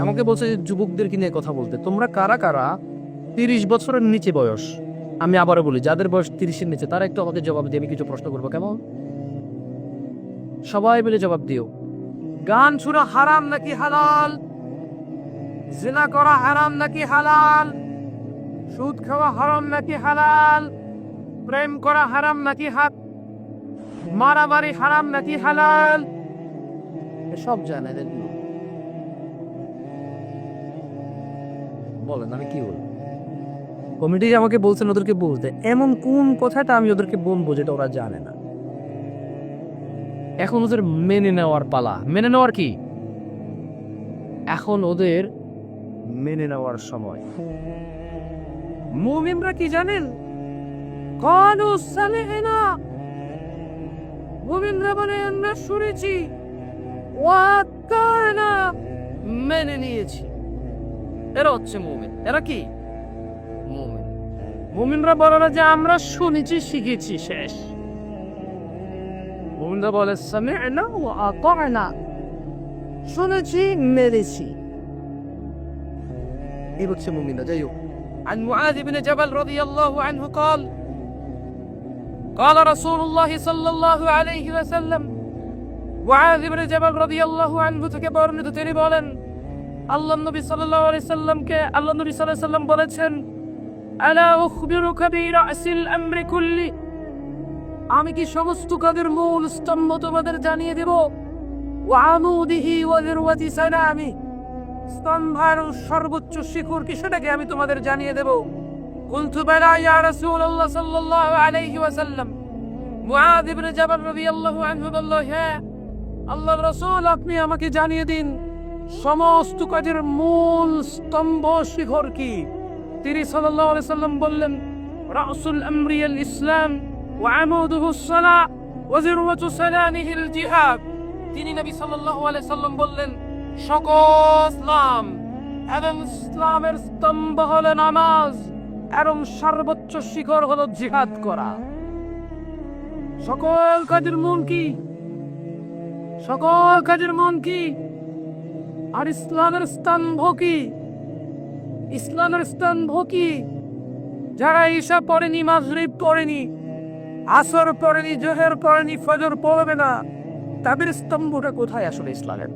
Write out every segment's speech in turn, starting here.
আমাকে বলছে যুবকদেরকে নিয়ে কথা বলতে। তোমরা কারা কারা? তিরিশ বছরের নিচে বয়স। আমি আবারও বলি, যাদের বয়স তিরিশের নিচে, তারা একটু আমাকে জবাব দিয়ে আমি কিছু প্রশ্ন করব, কেমন? সবাই মিলে জবাব দিও। গান শোনা, হারাম নাকি হালাল? জিনা করা হারাম নাকি হালাল? সুদ খাওয়া হারাম নাকি হালাল? প্রেম করা হারাম নাকি হাত মারামারি হারাম নাকি হালাল? সব জানে বলেন, আমি কি বলব? কমিটি আমাকে বলছেন ওদেরকে বলতে এমন কোন কথাটা আমি ওদেরকে বলব যেটা ওরা জানে না? এখন ওদের মেনে নেওয়ার পালা। মেনে নেওয়ার কি? এখন ওদের মেনে নেওয়ার সময়। মুমিনরা কি জানেন? কালু সালেহনা। মুমিনরা বলে, আমরা শুনেছি। ওয়াক্কানা মেনে নিয়েছি। এরা হচ্ছে মুমিন এরা কি মুমিন মুমিনরা বলে না যে আমরা শুনেছি শিখেছি শেষ মুমিনরা বলে সামি'না ওয়া আতা'না শুনেছি মেরেছি এই হচ্ছে মুমিনরা যাই হোক عن معاذ بن جبل رضي الله عنه قال قال رسول الله صلى الله عليه وسلم মুআয ইবনে জাবাল রাদিয়াল্লাহু আনহু থেকে বর্ণিত তিনি বলেন আল্লাহ নবী আলাইহি সাল্লামকে আল্লাহ নবী আলাইহি সাল্লাম বলেছেন আমি কি সমস্ত কাজের মূল স্তম্ভ তোমাদের জানিয়ে দেব? সানামি। স্তম্ভার সর্বোচ্চ শিখর কি সেটাকে আমি তোমাদের জানিয়ে দেব? কুলতু বালা ইয়া রাসূলুল্লাহ আলাইহি ওয়াসাল্লাম। মুআয ইবনে জাবাল রাদিয়াল্লাহু আনহু বলল হ্যাঁ আল্লাহ রসুল আপনি আমাকে জানিয়ে দিন। সমস্ত কাজের মূল স্তম্ভ শিখর কি? তিনি আলাইহি সাল্লাম বললেন, রাসুল আমরিয়াল ইসলাম ওয়া আমুদুহু সালা ওয়া যিরওয়াতু সালানিহিল জিহাদ। তিনি নবী আলাইহি সাল্লাম বললেন, সকল ইসলাম এবং ইসলামের স্তম্ভ হলো নামাজ এবং সর্বোচ্চ শিখর হলো জিহাদ করা। সকল কাজের মূল কি? সকল কাজের মন কি? আর ইসলামের স্তম্ভ কি? ইসলামের স্তম্ভ কি? যারা ঈশা পড়েনি, মাগরিব পড়েনি, আসর পড়েনি, জোহর পড়েনি, ফজর পড়বে না, তাদের স্তম্ভটা কোথায় আসলে ইসলামের?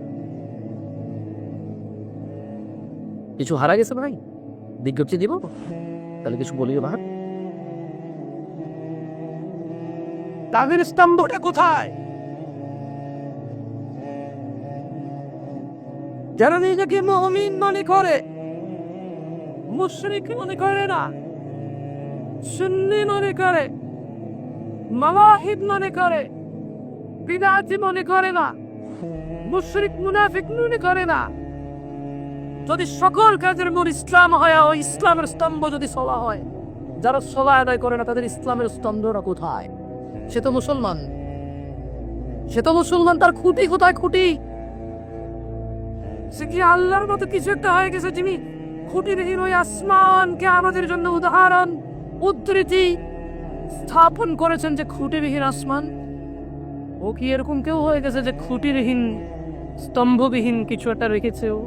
কিছু হারা গেছে ভাই? বিজ্ঞপ্তি দিব? তাহলে কিছু বলিও ভাই তাদের স্তম্ভটা কোথায়? যারা নিজেকে মমিন মনে করে, মুশরিক মনে করে না, সুন্নি মনে করে, মাওয়াহিদ মনে করে, বিদাতি মনে করে না, মুশরিক মুনাফিক মনে করে না। যদি সকল কাজের মূল ইসলাম হয় ও ইসলামের স্তম্ভ যদি সলা হয়, যারা সলা আদায় করে না, তাদের ইসলামের স্তম্ভটা কোথায়? সে তো মুসলমান। সে তো মুসলমান, তার খুঁটি কোথায় খুঁটি? সে কি আল্লাহর মতো কিছু একটা হয়ে গেছে যিনি খুঁটিবিহীন ওই আসমানকে আমাদের জন্য উদাহরণ, উদ্ধৃতি স্থাপন করেছেন যে খুঁটিবিহীন আসমান? ও কি এরকম কেউ হয়ে গেছে যে খুঁটিবিহীন, স্তম্ভবিহীন কিছু একটা রেখেছে ও?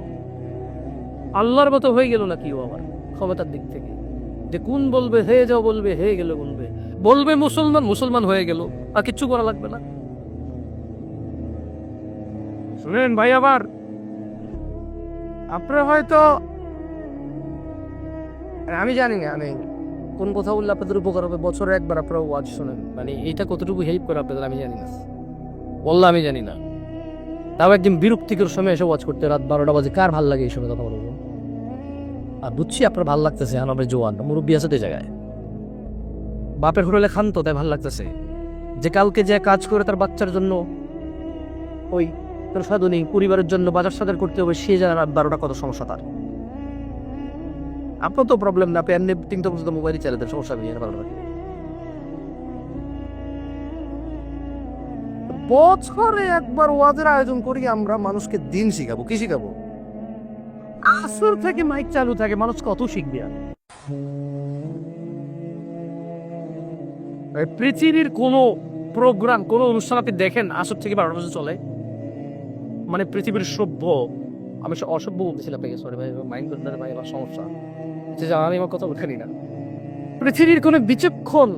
আল্লাহর মতো হয়ে গেল নাকি ও আবার ক্ষমতার দিক থেকে? যে কোন বলবে, হে যাও বলবে, হে গেল বলবে বলবে মুসলমান মুসলমান হয়ে গেল, আর কিচ্ছু করা লাগবে না। শুনেন ভাই আবার আপনার হয়তো আমি জানি না, আমি কোন কথা বললে আপনাদের উপকার হবে? বছরে একবার আপনারা ওয়াজ শোনেন। মানে এটা কতটুকু হেল্প করে আপনাদের আমি জানি না। বললে আমি জানি না। তাও একদিন বিরক্তিকর সময় এসে ওয়াজ করতে রাত বারোটা বাজে। কার ভালো লাগে এই সময় কথা বলব? আর বুঝছি আপনার ভালো লাগতেছে এখন আপনার জোয়ান। মুরব্বী আছে তো জায়গায়। বাপের হোটেলে খান তো তাই ভালো লাগতেছে। যে কালকে যে কাজ করে তার বাচ্চার জন্য ওই পরিবারের জন্য বাজার সাজার করতে হবে, সে জানে রাত বারোটা কত সমস্যা তার। আপনার তো প্রবলেম না তিনটা পর্যন্ত মোবাইলই চালাতে সমস্যা নেই ভালো লাগে। বছরে একবার ওয়াজের আয়োজন করি, আমরা মানুষকে দিন শিখাবো। কি শিখাবো? আসর থেকে মাইক চালু থাকে, মানুষ কত শিখবে আর? পৃথিবীর কোনো প্রোগ্রাম কোনো অনুষ্ঠান আপনি দেখেন, আসর থেকে বারোটা বছর চলে। মানে পৃথিবীর সভ্য, আমি অসভ্য বলতেছিলাম আপনাকে সরি ভাই মাইন্ড ভাই আমার সমস্যা। যে আমি আমার কথা উঠানি না। পৃথিবীর কোনো বিচক্ষণ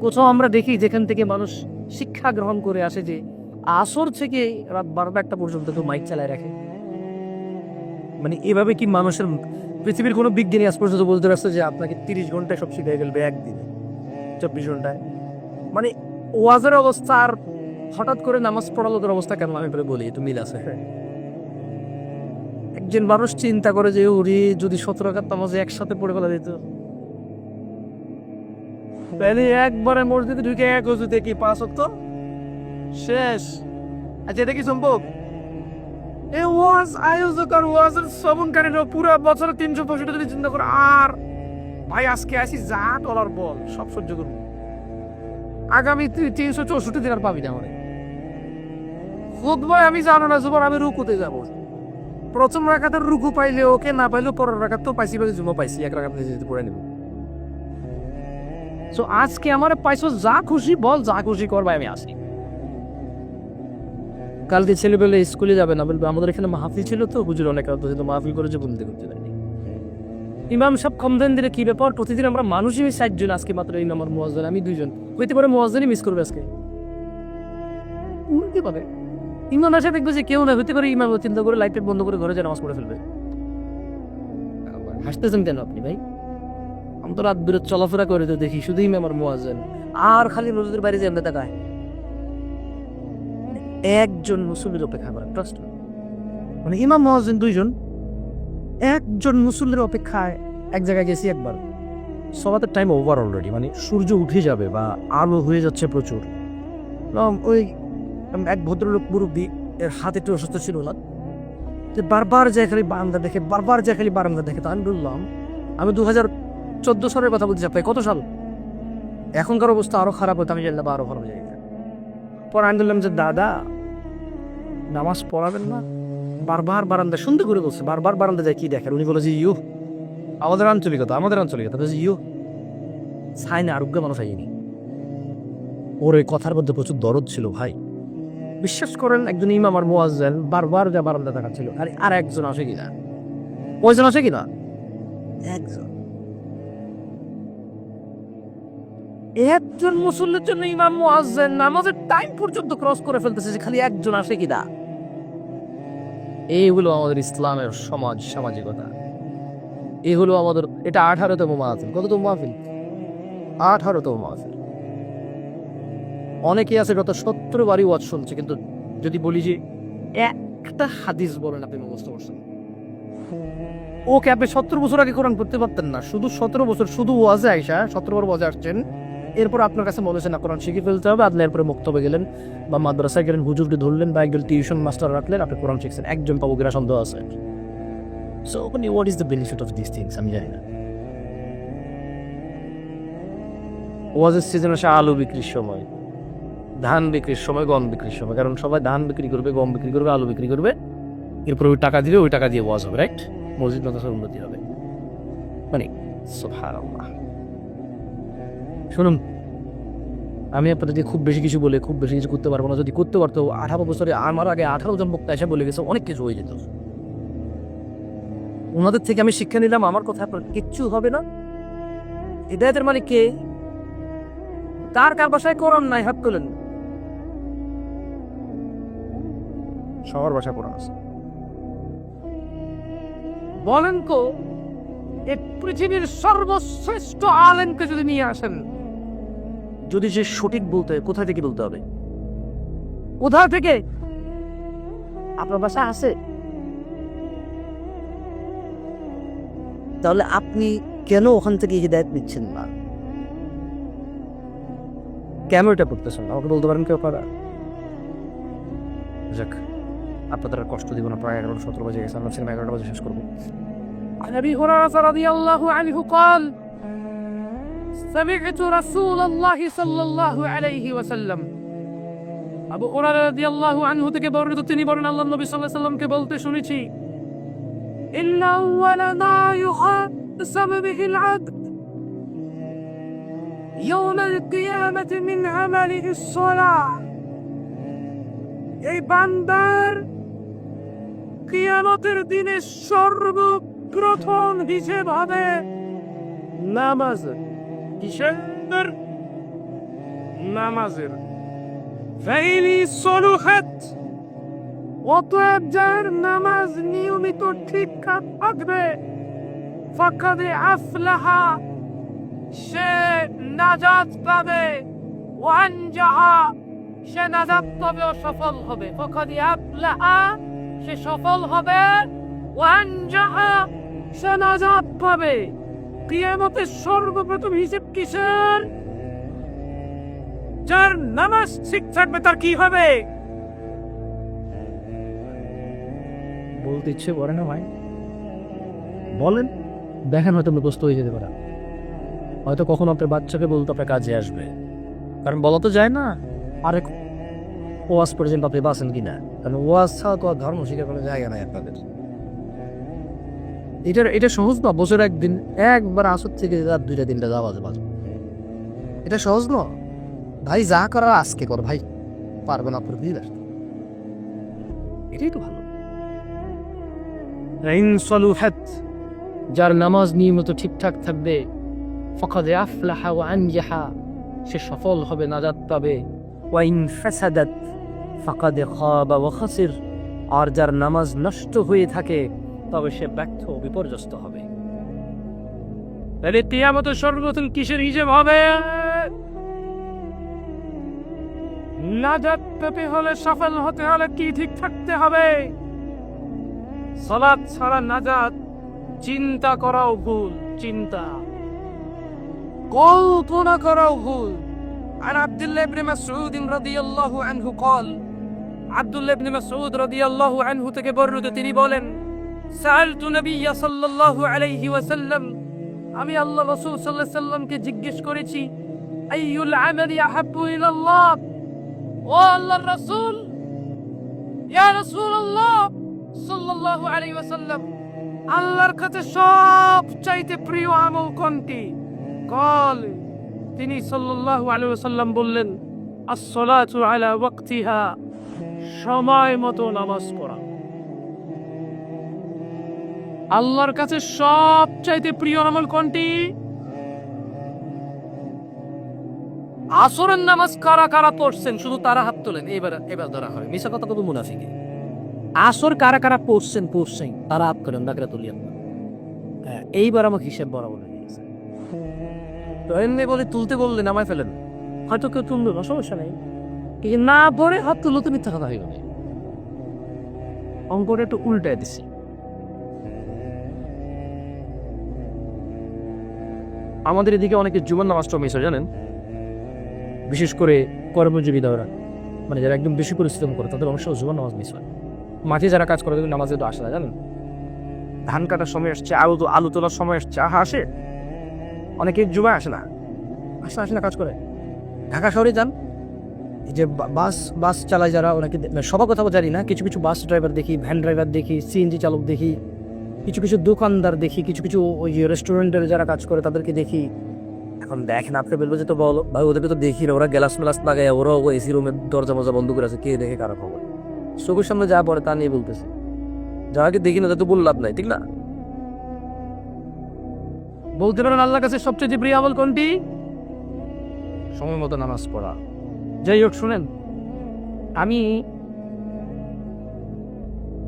কোথাও আমরা দেখি যেখান থেকে মানুষ শিক্ষা গ্রহণ করে আসে যে আসর থেকে রাত বারোটা একটা পর্যন্ত কেউ মাইক চালায় রাখে। মানে এভাবে কি মানুষের পৃথিবীর কোনো বিজ্ঞানী আজ পর্যন্ত বলতে পারছে যে আপনাকে তিরিশ ঘন্টায় সব শিখে ফেলবে একদিনে, চব্বিশ ঘন্টায়? মানে ওয়াজের অবস্থা আর হঠাৎ করে নামাজ পড়া লোকের অবস্থা কেন আমি বলি, একটু মিল আছে। একজন মানুষ চিন্তা করে যে ওরে যদি সতেরো কাত নামাজে একসাথে পড়ে ফেলা যেত। তাহলে একবারে মসজিদে ঢুকে এক ওজুতে কি পাঁচ অক্ত শেষ। আচ্ছা এটা কি সম্ভব? এ ওয়াজ, আয়োজক আর ওয়াজের শ্রবণকারীরা পুরো বছরে তিনশো পঁয়ষট্টি দিন চিন্তা করে, আর ভাই, আজকে আসি যা ডলার বল, সব সহ্য করব। আগামী তিনশো চৌষট্টি দিন আর পাবি না আমার। খুদ ভাই আমি জানো না আমি রুকুতে যাব। প্রথম রুকু পাইলে ওকে, না পাইলেও পরের রাখাত তো পাইছি পাইছি জুমা পাইছি, এক পড়ে নেব। সো আজকে আমার পাইছো, যা খুশি বল, যা খুশি করবে, আমি আসি। কালকে ছেলেবেলে স্কুলে যাবে না, বলবে আমাদের এখানে মাহফিল ছিল তো, হুজুর অনেক রাত পর্যন্ত মাহফিল করেছে বলতে করতে পারিনি। ইমাম সব কমদেন দিলে কি ব্যাপার? প্রতিদিন আমরা মানুষই ষাটজন আজকে মাত্র ইমাম আর মোয়াজ্জেন, আমি দুইজন। হইতে পারে মোয়াজ্জেনই মিস করবে আজকে। উল্টে পারে। ইমাম আসে দেখবে যে কেউ না হতে পারে ইমাম চিন্তা করে লাইট বন্ধ করে ঘরে যায় নামাজ পড়ে ফেলবে। হাসতেছেন কেন আপনি ভাই? আমি তো রাত বিরত চলাফেরা করে তো দেখি শুধু ইমাম আর মোয়াজ্জেন। আর খালি মসজিদের বাইরে যে আমরা তাকায়। একজন মুসল্লির অপেক্ষা করেন ট্রাস্ট মানে ইমাম মহাজন দুইজন একজন মুসল্লির অপেক্ষায় এক জায়গায় গেছি একবার। সবাতের টাইম ওভার অলরেডি মানে সূর্য উঠে যাবে বা আলো হয়ে যাচ্ছে প্রচুর। ওই এক ভদ্রলোক মুরব্বী এর হাতে একটু অসুস্থ ছিল না যে বারবার যায় খালি বারান্দা দেখে, বারবার যায় খালি বারান্দা দেখে তো আমি বললাম, আমি দু হাজার চোদ্দ সালের কথা বলছি আপনাকে, কত সাল? এখনকার অবস্থা আরও খারাপ হতো আমি জানলাম বা আরও খারাপ হয়ে যেত পরে আমি বললাম যে, দাদা, নামাজ পড়াবেন না, বারবার বারান্দা শুনতে করে বলছে, বারবার বারান্দা যায়, কি দেখেন? উনি বলে যে, ইউ, আমাদের আঞ্চলিকতা আমাদের আঞ্চলিকতা। বলছে, ইউ ছাই না আরোগ্য মানুষ আইনি। ওর ওই কথার মধ্যে প্রচুর দরদ ছিল, ভাই। বিশ্বাস করেন একজন ইমাম আর মোয়াজ্জেন বারবার যা বারান্দা দেখাচ্ছিল। আরে আর একজন আসে কিনা কয়জন আসে কিনা একজন। একজন মুসল্লির জন্য ইমাম মুয়াজ্জিন নামাজের টাইম পর্যন্ত ক্রস করে ফেলতেছে যে খালি একজন আসে কিনা এই হলো আমাদের ইসলামের সমাজ সামাজিকতা। এই হলো আমাদের এটা আঠারোতম মাহফিল। কততম মাহফিল? আঠারোতম মাহফিল। অনেকে আছে গত সত্তর বারই ওয়াজ শুনছে, কিন্তু যদি বলি যে একটা হাদিস বলেন আপনি, মুখস্থ করছেন। ওকে আপনি সত্তর বছর আগে কোরআন পড়তে পারতেন না। শুধু সতেরো বছর, শুধু ওয়াজে আইসা সতেরো বার ওয়াজে আসছেন। এরপর আপনার কাছে মনে হচ্ছে, না, কোরআন শিখে ফেলতে হবে। আপনি এরপরে মুক্তবে গেলেন বা মাদ্রাসায় গেলেন, হুজুরকে ধরলেন বা একজন টিউশন মাস্টার রাখলেন, আপনি কোরআন শিখছেন। একজন পাবো কিনা সন্দেহ আছে। সো মানে what is the benefit of this things আমি জানি না। ওয়াজের সিজন আসে আলু বিক্রির সময়। ধান বিক্রির সময়, গম বিক্রির সময়। কারণ সবাই ধান বিক্রি করবে, গম বিক্রি করবে, আলু বিক্রি করবে। এরপর ওই টাকা দিলে ওই টাকা দিয়ে ওয়াজ হবে রাইট মসজিদ, মাদ্রাসার উন্নতি হবে। মানে শুনুন, আমি আপনাদেরকে খুব বেশি কিছু বলে, খুব বেশি কিছু করতে পারব না। যদি করতে পারতো, আঠারো বছরে আমার আগে আঠারো জন বক্তা এসে বলে গেছে, অনেক কিছু হয়ে যেত। ওনাদের থেকে আমি শিক্ষা নিলাম, আমার কথা আপনার কিচ্ছু হবে না। হৃদয়তের মানে কে? তার কার বাসায় কোরআন নাই, হাত তোলেন। সবার বাসায় কোরআন আছে। বলেন তো এই পৃথিবীর সর্বশ্রেষ্ঠ আলেমকে যদি নিয়ে আসেন। যদি সে সঠিক বলতে হয়, কোথা থেকে বলতে হবে? কোথা থেকে? আপনার বাসা আছে? তাহলে আপনি কেন ওখান থেকে হিদায়ত নিচ্ছেন না? কেন এটা করতেছেন আমাকে বলতে পারেন কেউ আপনারা? যাক। আপনাদের আর কষ্ট দিব না প্রায় এগারোটা সতেরো বাজে গেছে আমরা সিনেমা এগারোটা বাজে শেষ করবো عن ابي هريره رضي الله عنه قال سمعت رسول الله صلى الله عليه وسلم আবু হুরায়রা রাদিয়াল্লাহু আনহু থেকে বর্ণিত তিনি বলেন আল্লাহ নবী সাল্লাল্লাহু আলাইহি সাল্লামকে বলতে শুনেছি ইন্না আউওয়ালা মা يحاسب به العبد يوم القيامة من عمله الصلاة এই বান্দার কিয়ামতের দিনে সর্বপ্রথম হিসেব হবে নামাজ। কিসের? নামাজের। ফাইলি সলুহাত। অতএব যার নামাজ নিয়মিত ঠিকঠাক থাকবে, ফাকাদে আফলাহা, সে নাজাত পাবে, ওয়ানজাহা, সে নাজাত পাবে সফল হবে। ফাকাদে আফলাহা সে সফল হবে। সে নাজাত পাবে। সর্বপ্রথম হিসেব কিসের? যার নামাজ ঠিক থাকবে তার কি হবে? বলতে ইচ্ছে করে না ভাই। বলেন, দেখেন হয়তো মুখস্থ হয়ে যেতে পারে। হয়তো কখনো আপনার বাচ্চাকে বলতে আপনার কাজে আসবে। কারণ বলা তো যায় না, আরেক ওয়াজ পর্যন্ত আপনি বাঁচেন কিনা? কারণ ওয়াজ ছাড়া তো ধর্ম শিখার কোনো জায়গা নাই আপনাদের। এটা এটা সহজ না? বছর একদিন একবার আসর থেকে রাত দুইটা তিনটা যাওয়া যাবে। এটা সহজ না? ভাই যা করার আজকে কর ভাই। পারবে না আপনার বুঝলে এটাই তো ভালো। ইন সলুহাত যার নামাজ নিয়মিত ঠিকঠাক থাকবে ফকাদে আফলাহা ওয়া আনজাহা সে সফল হবে নাজাত পাবে। ওয়াইন ফাসাদাত। ফাকাদে আর যার নামাজ নষ্ট হয়ে থাকে, তবে সে ব্যর্থ বিপর্যস্ত হবে। তাহলে কিয়ামতের সর্বপ্রথম কিসের হিসেব হবে? নাজাত পেতে হলে সফল হতে হলে কি ঠিক থাকতে হবে? সালাত ছাড়া নাজাত চিন্তা করাও ভুল, চিন্তা। কল্পনা করাও ভুল। عن عبد الله بن مسعود رضي الله عنه قال عبد الله بن مسعود رضي الله عنه থেকে বর্ণিত তিনি বলেন سألت نبي صلى الله عليه وسلم আমি আল্লাহ রসুল সাল্লাহ সাল্লামকে জিজ্ঞেস করেছি আইয়ুল আমালি আহাব্বু ইলাল্লাহ ও আল্লাহর রাসূল ইয়া রাসূলুল্লাহ সাল্লাল্লাহু আলাইহি ওয়াসাল্লাম আল্লাহর কাছে সব চাইতে প্রিয় আমল কোনটি কল তিনি সাল্লাল্লাহু আলাইহি ওয়াসাল্লাম বললেন সময় মতো নামাজ পড়া। আল্লাহর কাছে সব চাইতে প্রিয় আমল কোনটি? আসরের নামাজ কারা কারা পড়ছেন? শুধু তারা হাত তোলেন এবার এবার ধরা হয়। মিশা কথা কত মুনাফিকে? আসর কারা কারা পড়ছেন পড়ছেন তারা হাত করেন ডাকরা তুলি হ্যাঁ, এইবার আমাকে হিসেব বরাবর এমনি বলে তুলতে বললে নামায় ফেলেন। হয়তো কেউ তুললো না, সমস্যা নেই। না পরে হাত তুললো তো মিথ্যা কথা হয়ে গেলে অঙ্কটা একটু উল্টায় দিছি। আমাদের এদিকে অনেকে জুমার নামাজটা মিস জানেন? বিশেষ করে কর্মজীবী দ্বারা মানে যারা একদম বেশি পরিশ্রম করে, তাদের অংশ জুমার নামাজ মিস হয়। মাঠে যারা কাজ করে, তাদের নামাজে তো আসে না, জানেন? ধান কাটার সময় আসছে, আলু তো আলু তোলার সময় আসছে, আহা, আসে। অনেকে জুমা আসে না। আসে না আসে না, কাজ করে। ঢাকা শহরে যান। এই যে বাস বাস চালায় যারা ওনাকে সবার কথা জানি না। কিছু কিছু বাস ড্রাইভার দেখি ভ্যান ড্রাইভার দেখি সিএনজি চালক দেখি, কিছু কিছু দোকানদার দেখি, কিছু কিছু ওই রেস্টুরেন্টের যারা কাজ করে, তাদেরকে দেখি। এখন দেখেন আপনি বলব যে তো বলো, ভাই, ওদেরকে তো দেখি না। ওরা গ্লাস মেলাস লাগায়, ওরাও এসি রুমের দরজা, মজা বন্ধ করে আছে। কে দেখে কারও খবর? চোখের সামনে যা পড়ে তা নিয়ে বলতেছে। যাকে দেখি না তা তো বল লাভ নাই, ঠিক না? বলতে পারেন আল্লাহর কাছে সবচেয়ে প্রিয় আমল কোনটি? সময় মতো নামাজ পড়া। যাই হোক শুনেন। আমি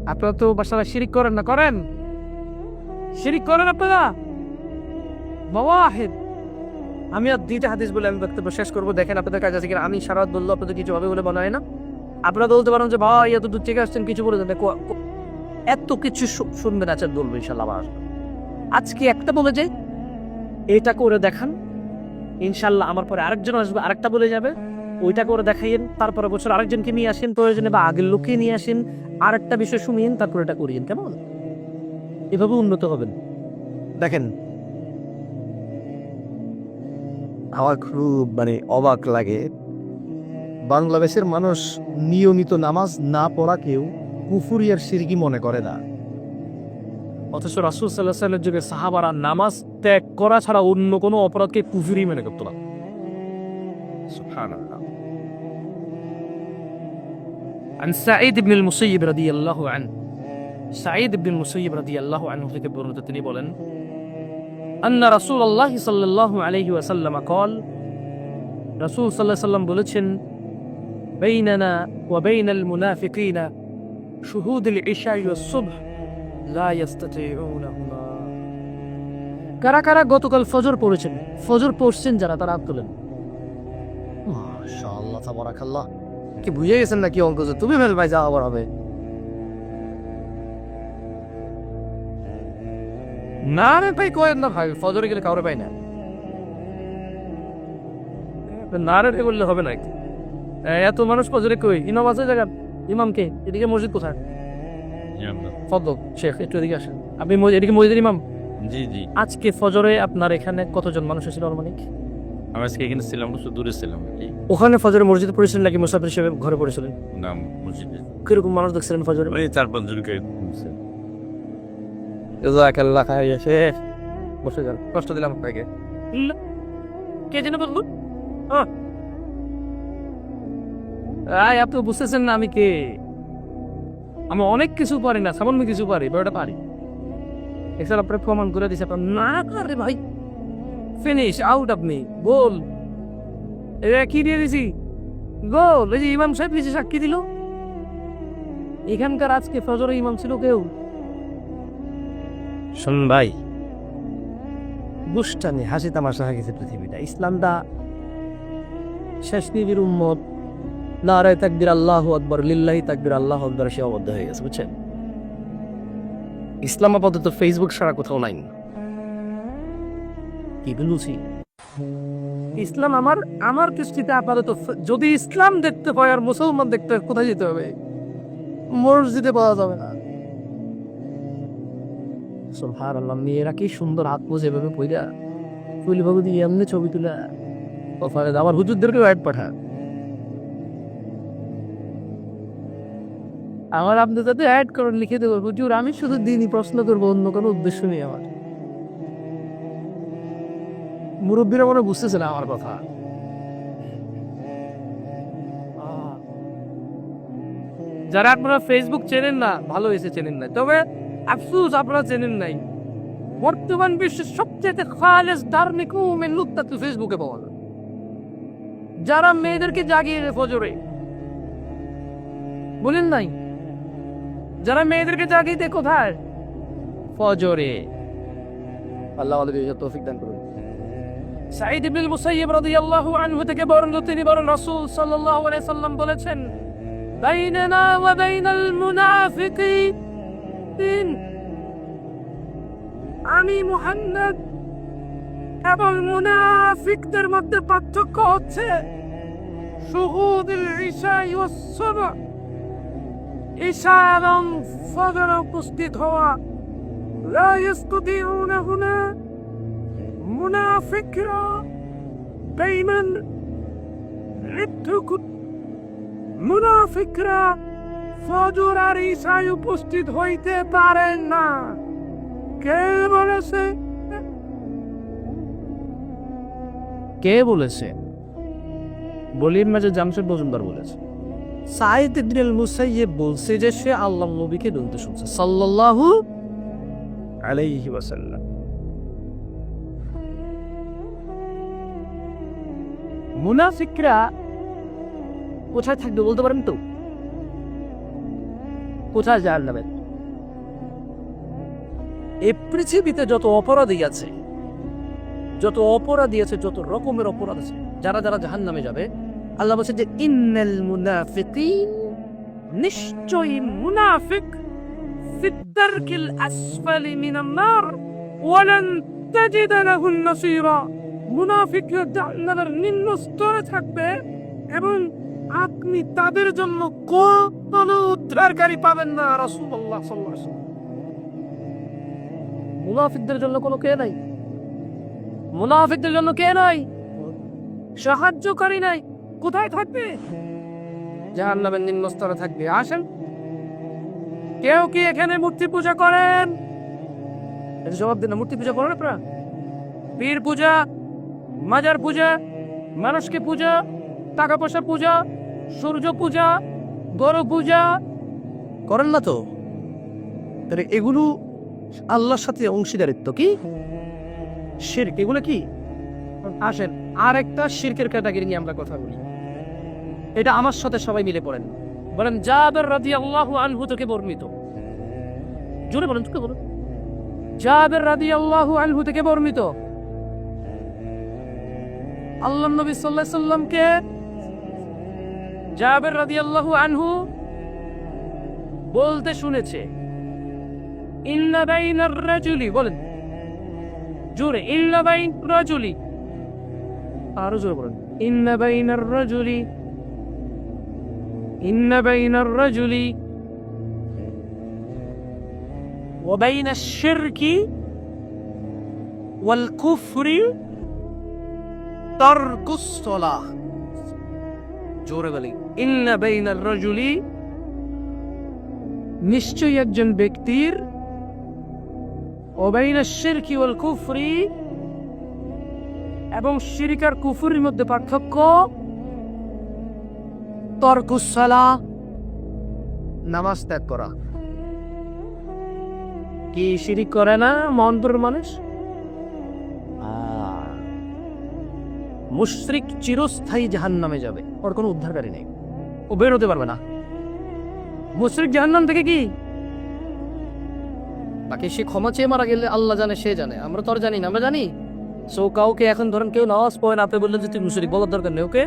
আপনারা তো বাসারা শিরিক করেন না করেন? শিরিক করেন আপনারা? বাবা আহেদ আমি আর দুইটা হাদিস বলে আমি বক্তব্য শেষ করব। দেখেন আপনাদের কাজ আছে কিনা আমি সারা রাত বলল আপনাদের কিছু হবে বলে মনে হয় না। আপনারা বলতে পারেন যে ভাই এত দূর থেকে আসছেন কিছু বলে দেন এত কিছু শুনবেন আচ্ছা বলব ইনশাল্লাহ আবার আজকে একটা বলে যে এটা করে দেখান। ইনশাল্লাহ আমার পরে আরেকজন আসবে, আরেকটা বলে যাবে। ওইটা করে দেখাইয়েন, তারপরে বছর আরেকজনকে নিয়ে আসেন, প্রয়োজনে বা আগের লোককে নিয়ে আসেন। আরেকটা বিষয় শুনিয়েন, তারপর এটা করিয়েন, কেমন? এভাবে উন্নত হবেন। দেখেন, আমার খুব মানে অবাক লাগে। বাংলাদেশের মানুষ নিয়মিত নামাজ না পড়া পড়াকেও কুফুরিয়ার সিরকি মনে করে না। অথচ রাসুল সাল্লাহ সাল্লের যুগে সাহাবারা নামাজ ত্যাগ করা ছাড়া অন্য কোনো অপরাধকে কুফুরি মনে করতো না সুবহানাল্লাহ عن سعيد بن المسيب رضي الله عنه সাঈদ বিন মুসাইয়িব রাদিয়াল্লাহু আনহু থেকে বর্ণিত তিনি বলেন আন্না রাসূলুল্লাহ সাল্লাল্লাহু আলাইহি ওয়াসাল্লাম قال রাসূল সাল্লাল্লাহু আলাইহি সাল্লাম বলেছেন বাইনানা ওয়া বাইনাল মুনাফিকিনা শুহুদ العشاء والصبح لا يستطيعونهما কারা কারা গতকাল ফজর পড়েছেন? ফজর পড়ছেন যারা তারা হাত তোলেন। মাশাআল্লাহ তাবারাকাল্লাহ। কি বুঝে গেছেন নাকি অঙ্ক যে তুমি ফেল ভাই যা আবার হবে? না রে ভাই কয়েন না ভাই ফজরে গেলে কাউরে পাই না। না রে রে বললে হবে না এত মানুষ ফজরে কই? ইমাম আছে জায়গা? ইমামকে এদিকে মসজিদ কোথায়? ফদল শেখ একটু এদিকে আসেন। আপনি এদিকে মসজিদের ইমাম? জি জি। আজকে ফজরে আপনার এখানে কতজন মানুষ এসেছিল আনুমানিক? আমি আজকে এখানে ছিলাম একটু দূরে ছিলাম ওখানে ফজরে মসজিদে পড়েছিলেন নাকি মুসাফির হিসেবে ঘরে পড়েছিলেন? নাম মসজিদে। কীরকম মানুষ দেখছিলেন ফজরে? ওই চার পাঁচজনকে জাযাকাল্লাহ খাইর শেখ বসে যান। কষ্ট দিলাম আপনাকে। কে যেন বলল? আয় আপনি বুঝতেছেন না আমি কে। আমি অনেক কিছু পারি না সামান্য কিছু পারি বড়টা পারি। এছাড়া আপনার প্রমাণ করে দিছে, আপনার না করে ভাই। ফিনিশ আউট আপনি গোল এটা কি দিয়ে দিছি? গোল এই যে ইমাম সাহেব কিছু সাক্ষী দিল। এখানকার আজকে ফজরে ইমাম ছিল কেউ? শোন ভাই, দুষ্টামি, হাসি তামাশা হয়ে গেছে পৃথিবীটা। ইসলামটা শেষ নিবির উম্মত। নারায় তাকবির আল্লাহ আকবর, লিল্লাহি তাকবির আল্লাহ আকবর, সে অবদ্ধ হয়ে গেছে, বুঝছেন? ইসলাম আপাতত ফেসবুক ছাড়া কোথাও নাই। কি বলছি ইসলাম আমার আমার দৃষ্টিতে আপাতত যদি ইসলাম দেখতে পায় আর মুসলমান দেখতে কোথায় যেতে হবে? মসজিদে পাওয়া যাবে না। সোহার আল্লাহ মেয়েরা কি সুন্দর হাত পোজ এভাবে পইরা বাবু দিয়ে এমনি ছবি তুলে ওখানে আমার হুজুরদেরকে অ্যাড পাঠা। আমার আপনি যাতে অ্যাড করেন, লিখে দেবো। হুজুর, আমি শুধু দিনই প্রশ্ন করব, অন্য কোনো উদ্দেশ্য নেই আমার। মুরব্বীরা মনে বুঝতেছে না আমার কথা। যারা আপনারা ফেসবুক চেনেন না, ভালো হয়েছে চেনেন না তবে আফসুস, আপনারা চেনেন নাই। বর্তমান বিশ্বের সবচেয়ে খালেস, ধার্মিক উমের লুকটা তো ফেসবুকে পাওয়া যায়। যারা মেয়েদেরকে জাগিয়ে ফজরে বলেন নাই? যারা মেয়েদেরকে জাগিয়ে দেয় কোথায় ফজরে আল্লাহ আমাদের তৌফিক দান করুন সাঈদ ইবনুল মুসাইয়িব রাদিয়াল্লাহু আনহু থেকে বর্ণিত তিনি বলেন রাসূল সাল্লাল্লাহু আলাইহি সাল্লাম বলেছেন বাইনানা ওয়া বাইনাল মুনাফিকিন। আমি মুহাম্মদ এবং মুনাফিকদের মধ্যে পার্থক্য হচ্ছে শুহুদুল ঈশা ওয়াস সুবহ ঈশা এবং ফজর উপস্থিত হওয়া। লা ইস্তাতিউনাহুনা মুনাফিকরা বেঈমান মৃত্যুকুট মুনাফিকরা ফজর আর ঈশায় উপস্থিত হইতে পারেন না। কে বলেছে? কে বলেছে? বলির মাঝে জামশেদ মজুমদার বলেছে। সাইদ ইবনুল মুসাইয়্যিব বলছে যে সে আল্লাহ নবীকে বলতে শুনছে, সাল্লাল্লাহু আলাইহি ওয়াসাল্লাম। মুনাফিকরা কোথায় থাকবে বলতে পারেন তো? কোথায় যার নামে এই পৃথিবীতে যত অপরাধী আছে, যত অপরাধী আছে, যত রকমের অপরাধ আছে, যারা যারা জাহান নামে যাবে আল্লাহ বলছে যে, ইন্নাল মুনাফিকিন নিশ্চয়ই মুনাফিক ফিদ্দারকিল আসফালি মিনান নার, ওয়ালান তাজিদ নাসীরা। মুনাফিকরা জাহান্নামের নিম্ন স্তরে থাকবে এবং আপনি তাদের জন্য কোনো উদ্ধারকারী পাবেন না, রাসূলুল্লাহ সাল্লাল্লাহু আলাইহি মুনাফিকদের জন্য কোনো কে নাই? মুনাফিকদের জন্য কে নাই? সাহায্যকারী নাই? কোথায় থাকবে? জাহান্নামের নিম্ন স্তরে থাকবে। আসেন। কেউ কি এখানে মূর্তি পূজা করেন? জবাব দিন মূর্তি পূজা করেন আপনারা? পীর পূজা, মাজার পূজা, মানুষকে পূজা, টাকা পয়সা পূজা, সূর্য পূজা, গরু পূজা। করেন না তো? তাহলে এগুলো আল্লাহর সাথে অংশীদারিত্ব কি? শিরক, এগুলো কি? আসেন, আরেকটা শির্কের ক্যাটাগরি নিয়ে আমরা কথা বলি। এটা আমার সাথে সবাই মিলে পড়েন। বলেন, জাবের রাদিয়াল্লাহু আনহু থেকে বর্ণিত। জোরে বলেন, তোকে বলুন। জাবের রাদিয়াল্লাহু আনহু থেকে বর্ণিত। আল্লাহ নবী আলাইহি সাল্লামকে জাবের রাদিয়াল্লাহু আনহু বলতে শুনেছে। বাইনার রাজুলি, বলেন। জোরে বাইন রাজুলি। আরও জোরে বলেন। বাইনার রাজুলি ইন্না বাইনার রাজুলি وبين الشرك والكفر ترك الصلاة জোরে বলি ইন্না বাইনার রাজুলি নিশ্চয়ই একজন ব্যক্তির ওবাইনা শিরকি ওয়াল কুফরি এবং শিরিকার কুফুরির মধ্যে পার্থক্য তর্কুসালা নামাজ ত্যাগ করা। কি শিরিক করে না মন্তর মানুষ? মুশরিক চিরস্থায়ী জাহান নামে যাবে। ওর কোনো উদ্ধারকারী নেই। ও বের হতে পারবে না। মুশরিক জাহান্নাম থেকে কি? বাকি সে ক্ষমা চেয়ে মারা গেলে আল্লাহ জানে সে জানে। আমরা তো আর জানি না। আমরা জানি। সো কাউকে এখন ধরেন কেউ নামাজ পড়ে না আপনি বললেন যে তুই মুশরিক বলার দরকার নেই। ওকে?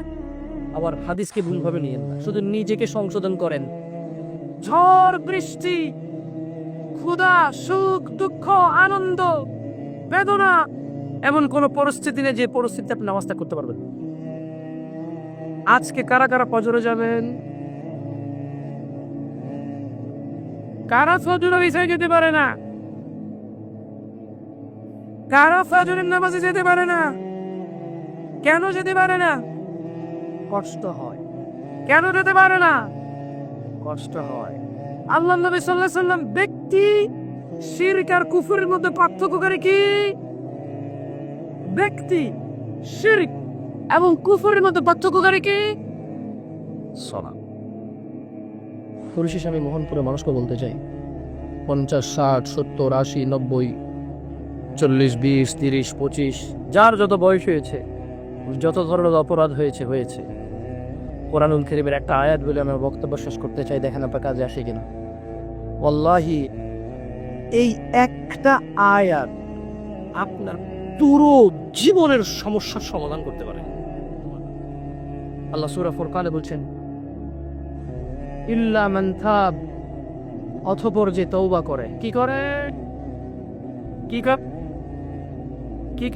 আবার হাদিসকে ভুলভাবে নিয়েন না। শুধু নিজেকে সংশোধন করেন। ঝড়, বৃষ্টি, ক্ষুধা, সুখ, দুঃখ, আনন্দ, বেদনা, এমন কোন পরিস্থিতি নেই যে পরিস্থিতিতে আপনি নামাজটা করতে পারবেন। আজকে কারা কারা ফজরে যাবেন? কারা ফজর বিষয়ে যেতে পারে না? কারা ফজরের নামাজে যেতে পারে না? কেন যেতে পারে না? কষ্ট হয়। কেন যেতে পারে না? কষ্ট হয়। আল্লাহ নবী আলাইহি সাল্লাম ব্যক্তি, শিরক আর কুফরের মধ্যে পার্থক্য করে কি? ব্যক্তি, শিরক এবং কুফুরের মধ্যে পার্থক্য করে কি? সলা পরিশেষে আমি মোহনপুরে মানুষকে বলতে চাই। পঞ্চাশ, ষাট, সত্তর, আশি, নব্বই, চল্লিশ, বিশ, তিরিশ, পঁচিশ, যার যত বয়স হয়েছে যত ধরনের অপরাধ হয়েছে হয়েছে। কোরআনুল করিমের একটা আয়াত বলে আমি আমার বক্তব্য শেষ করতে চাই, দেখেন আপনার কাজে আসে কিনা। ওয়াল্লাহি, এই একটা আয়াত আপনার পুরো জীবনের সমস্যার সমাধান করতে পারে। আল্লাহ সুরা ফুরকানে বলছেন, ইল্লা মান থাব অথপর যে তৌবা করে, কি করে? কি কি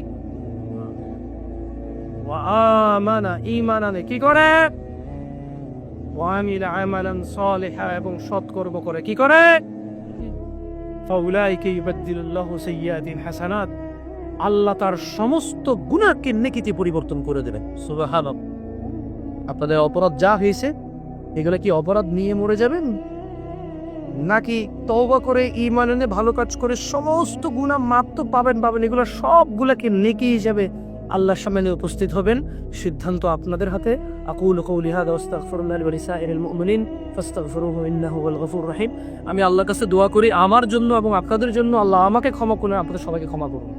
আমানা ঈমান আনে কি করে? ওয়া আমিলা আমালান সালিহা, এবং সৎকর্ম করে, কি করে? ফাউলাইকা ইউবাদদিলুল্লাহু সাইয়্যাতিন হাসানাত, আল্লাহ তার সমস্ত গুনাহকে নেকিতে পরিবর্তন করে দেবেন সুবহানাল্লাহ। আপনাদের অপরাধ যা হয়েছে, এগুলো কি অপরাধ নিয়ে মরে যাবেন? নাকি তওবা করে, ঈমান এনে ভালো কাজ করে, সমস্ত মাপ তো পাবেন পাবেন, এগুলো সবগুলোকে নেকি হিসাবে আল্লাহর সামনে উপস্থিত হবেন। সিদ্ধান্ত আপনাদের হাতে। আকুল কৌলিহাদ রহিম। আমি আল্লাহর কাছে দোয়া করি আমার জন্য এবং আপনাদের জন্য। আল্লাহ আমাকে ক্ষমা করুন, আপনাদের সবাইকে ক্ষমা করুন।